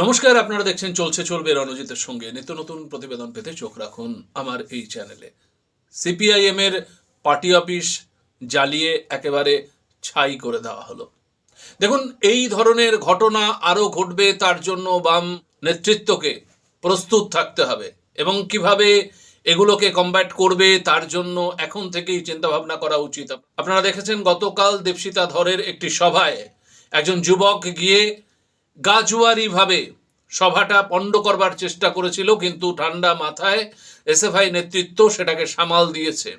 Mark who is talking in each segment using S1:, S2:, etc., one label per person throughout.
S1: নমস্কার, আপনারা দেখছেন চলছে চলবে রণজিতের সঙ্গে। নিত্য নতুন প্রতিবেদন পেতে চোখ রাখুন আমার এই চ্যানেলে। সিপিআইএম এর পার্টি অফিস জ্বালিয়ে একেবারে ছাই করে দেওয়া হলো। দেখুন, এই ধরনের ঘটনা আরও ঘটবে, তার জন্য বাম নেতৃত্বকে প্রস্তুত থাকতে হবে। এবং কীভাবে এগুলোকে কমব্যাট করবে, তার জন্য এখন থেকেই চিন্তাভাবনা করা উচিত। আপনারা দেখেছেন, গতকাল দেবসিতা ধরের একটি সভায় একজন যুবক গিয়ে গাজুয়ারিভাবে সভাটা পণ্ড করবার চেষ্টা করেছিল, কিন্তু ঠান্ডা মাথায় এসএফআই নেতৃত্ব সেটাকে সামাল দিয়েছে।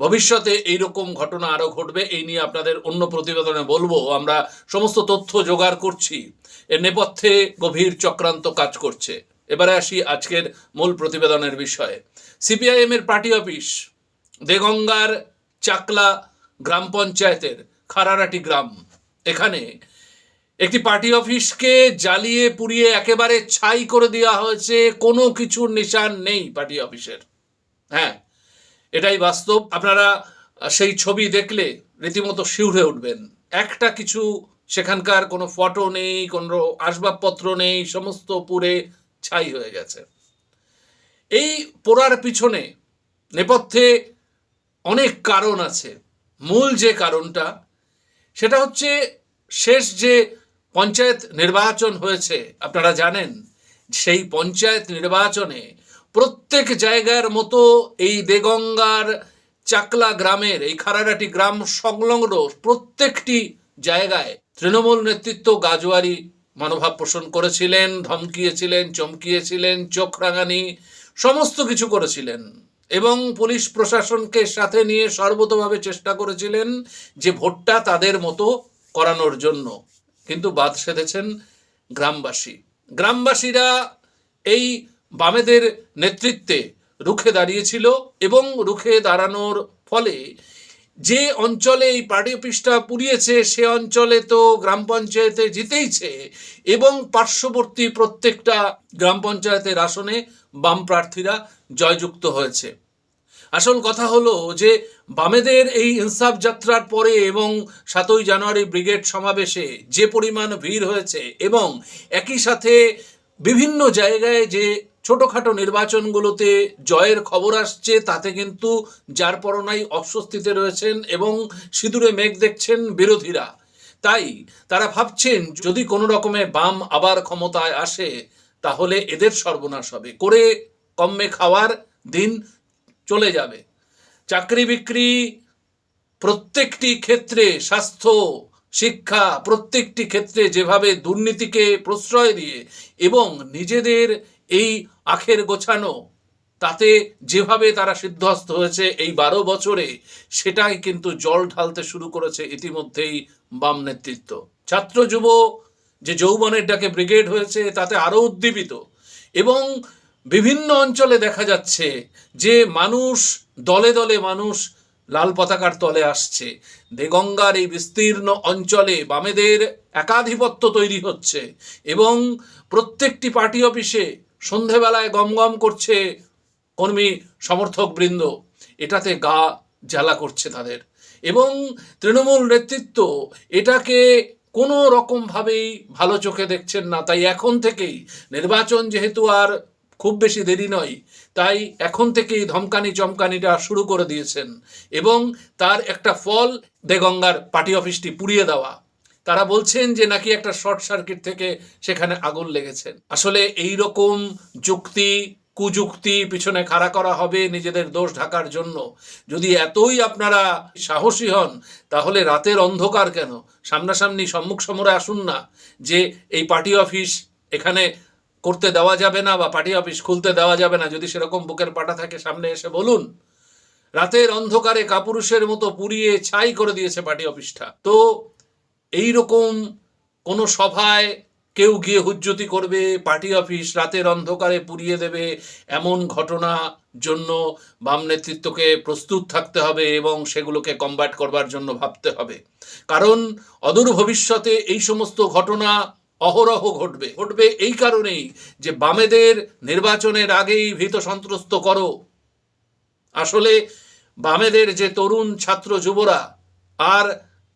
S1: ভবিষ্যতে এইরকম ঘটনা আরও ঘটবে, এই নিয়ে আপনাদের অন্য প্রতিবেদনে বলব। আমরা সমস্ত তথ্য জোগাড় করছি। এর নেপথ্যে গভীর চক্রান্ত কাজ করছে। এবারে আসি আজকের মূল প্রতিবেদনের বিষয়ে। সিপিআইএম এর পার্টি অফিস, দেগঙ্গার চাকলা গ্রাম পঞ্চায়েতের খারারাটি গ্রাম। এখানে একটি পার্টি অফিসকে জ্বালিয়ে, পুড়িয়ে একেবারে ছাই করে দেওয়া হয়েছে, কোনো কিছুর নিশান নেই পার্টি অফিসের। হ্যাঁ এটাই বাস্তব। আপনারা সেই ছবি দেখলে রীতিমতো শিউরে উঠবেন। একটা কিছু সেখানকার কোনো ফটো নেই, কোনো আসবাবপত্র নেই, সমস্ত পুরে ছাই হয়ে গেছে। এই পোড়ার পিছনে নেপথ্যে অনেক কারণ আছে। মূল যে কারণটা, সেটা হচ্ছে শেষ যে পঞ্চায়েত নির্বাচন হয়েছে, আপনারা জানেন, সেই পঞ্চায়েত নির্বাচনে প্রত্যেক জায়গার মতো এই দেগঙ্গার চাকলা গ্রামের, এই খারারাটি গ্রাম সংলগ্ন প্রত্যেকটি জায়গায় তৃণমূল নেতৃত্ব গাজোয়ারি মনোভাব পোষণ করেছিলেন, ধমকিয়েছিলেন, চমকিয়েছিলেন, চোখ রাঙানি, সমস্ত কিছু করেছিলেন। এবং পুলিশ প্রশাসনকে সাথে নিয়ে সর্বতভাবে চেষ্টা করেছিলেন যে ভোটটা তাদের মতো করানোর জন্য। কিন্তু বাদ সেধেছেন গ্রামবাসী। গ্রামবাসীরা এই বামেদের নেতৃত্বে রুখে দাঁড়িয়েছিল এবং রুখে দাঁড়ানোর ফলে যে অঞ্চলে এই পার্টি অফিসটা পুড়িয়েছে, সে অঞ্চলে তো গ্রাম পঞ্চায়েতে জিতেইছে এবং পার্শ্ববর্তী প্রত্যেকটা গ্রাম পঞ্চায়েতের আসনে বাম প্রার্থীরা জয়যুক্ত হয়েছে। আসল কথা হলো যে বামেদের এই ইনসাফ যাত্রার পরে এবং সাতই জানুয়ারি ব্রিগেড সমাবেশে যে পরিমাণ ভিড় হয়েছে এবং একই সাথে বিভিন্ন জায়গায় যে ছোটোখাটো নির্বাচনগুলোতে জয়ের খবর আসছে, তাতে কিন্তু যার পরনাই অস্বস্তিতে রয়েছেন এবং সিঁদুরে মেঘ দেখছেন বিরোধীরা। তাই তারা ভাবছেন, যদি কোনো রকমে বাম আবার ক্ষমতায় আসে, তাহলে এদের সর্বনাশ হবে। করে কমে খাওয়ার দিন চলে যাবে। চাকরি বিক্রি প্রত্যেকটি ক্ষেত্রে, স্বাস্থ্য, শিক্ষা প্রত্যেকটি ক্ষেত্রে যেভাবে দুর্নীতিকে প্রশ্রয় দিয়ে এবং নিজেদের এই আখের গোছানো, তাতে যেভাবে তারা সিদ্ধহস্ত হয়েছে এই বারো বছরে, সেটাই কিন্তু জল ঢালতে শুরু করেছে ইতিমধ্যেই বাম নেতৃত্ব। ছাত্র যুব যে যৌবনের ডাকে ব্রিগেড হয়েছে, তাতে আরও উদ্দীপিত এবং বিভিন্ন অঞ্চলে দেখা যাচ্ছে যে মানুষ, দলে দলে মানুষ লাল পতাকার তলে আসছে। দেগঙ্গার এই বিস্তীর্ণ অঞ্চলে বামেদের একাধিপত্য তৈরি হচ্ছে এবং প্রত্যেকটি পার্টি অফিসে সন্ধেবেলায় গমগম করছে কর্মী সমর্থক বৃন্দ। এটাতে গা জ্বালা করছে তাদের। এবং তৃণমূল নেতৃত্ব এটাকে কোনো রকমভাবেই ভালো চোখে দেখছেন না। তাই এখন থেকেই নির্বাচন যেহেতু আর খুব বেশি দেরি নয়। তাই এখন থেকেই ধমকানি চমকানিটা শুরু করে দিয়েছেন এবং তার একটা ফল দেগঙ্গার পার্টি অফিসটি পুড়িয়ে দেওয়া। তারা বলছেন যে নাকি একটা শর্ট সার্কিট থেকে সেখানে আগুন লেগেছেন আসলে এই রকম যুক্তি, কুযুক্তি পিছনে খাড়া করা হবে নিজেদের দোষ ঢাকার জন্য। যদি এতই আপনারা সাহসী হন, তাহলে রাতের অন্ধকার কেন? সামনাসামনি সম্মুখ সমরে আসুন না যে এই পার্টি অফিস এখানে করতে দেওয়া যাবে না বা পার্টি অফিস খুলতে দেওয়া যাবে না, যদি সেরকম বুকের পাটা থাকে সামনে এসে বলুন। রাতের অন্ধকারে কাপুরুষের মতো পুড়িয়ে ছাই করে দিয়েছে পার্টি অফিসটা। তো এই রকম কোনো সভায় কেউ গিয়ে হুজ্জতি করবে, পার্টি অফিস রাতের অন্ধকারে পুড়িয়ে দেবে এমন ঘটনা জন্য বাম নেতৃত্বকে প্রস্তুত থাকতে হবে এবং সেগুলোকে কমব্যাট করবার জন্য ভাবতে হবে। কারণ অদূর ভবিষ্যতে এই সমস্ত ঘটনা অহরহ ঘটবে ঘটবে এই কারণেই যে বামেদের নির্বাচনের আগেই ভীত সন্ত্রস্ত করো। আসলে বামেদের যে তরুণ ছাত্র যুবরা, আর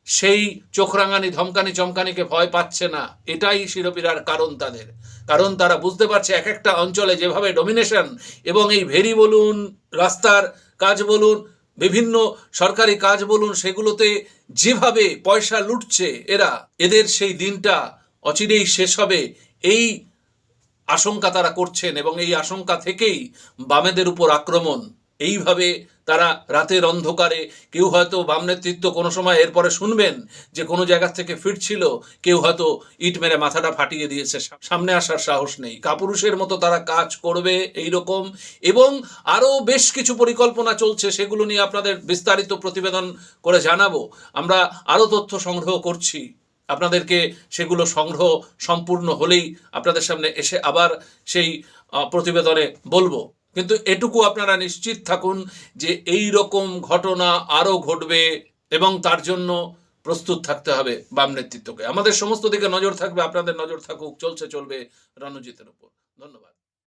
S1: সেই চোখরাঙানি, ধমকানি, চমকানিকে ভয় পাচ্ছে না, এটাই শিরোপীড়ার কারণ তাদের। কারণ তারা বুঝতে পারছে এক একটা অঞ্চলে যেভাবে ডমিনেশন এবং এই ভেরি বলুন, রাস্তার কাজ বলুন, বিভিন্ন সরকারি কাজ বলুন, সেগুলোতে যেভাবে পয়সা লুটছে এরা, এদের সেই দিনটা অচিরেই শেষ হবে এই আশঙ্কা তারা করছেন এবং এই আশঙ্কা থেকেই বামেদের উপর আক্রমণ। এইভাবে তারা রাতের অন্ধকারে কেউ হয়তো বাম নেতৃত্ব কোনো সময় এরপরে শুনবেন যে কোনো জায়গা থেকে ফিরছিল, কেউ হয়তো ইট মেরে মাথাটা ফাটিয়ে দিয়েছে, সামনে আসার সাহস নেই। কাপুরুষের মতো তারা কাজ করবে এই রকম এবং আরও বেশ কিছু পরিকল্পনা চলছে, সেগুলো নিয়ে আপনাদের বিস্তারিত প্রতিবেদন করে জানাব। আমরা আরও তথ্য সংগ্রহ করছি। আপনাদেরকে সেগুলো সংগ্রহ সম্পূর্ণ হলেই আপনাদের সামনে এসে আবার সেই প্রতিবেদনে বলব। কিন্তু এটুকু আপনারা নিশ্চিত থাকুন যে এই রকম ঘটনা আরও ঘটবে এবং তার জন্য প্রস্তুত থাকতে হবে বাম নেতৃত্বকে। আমাদের সমস্ত দিকে নজর থাকবে, আপনাদের নজর থাকুক, চলছে, চলবে, রণজিতের উপর। ধন্যবাদ।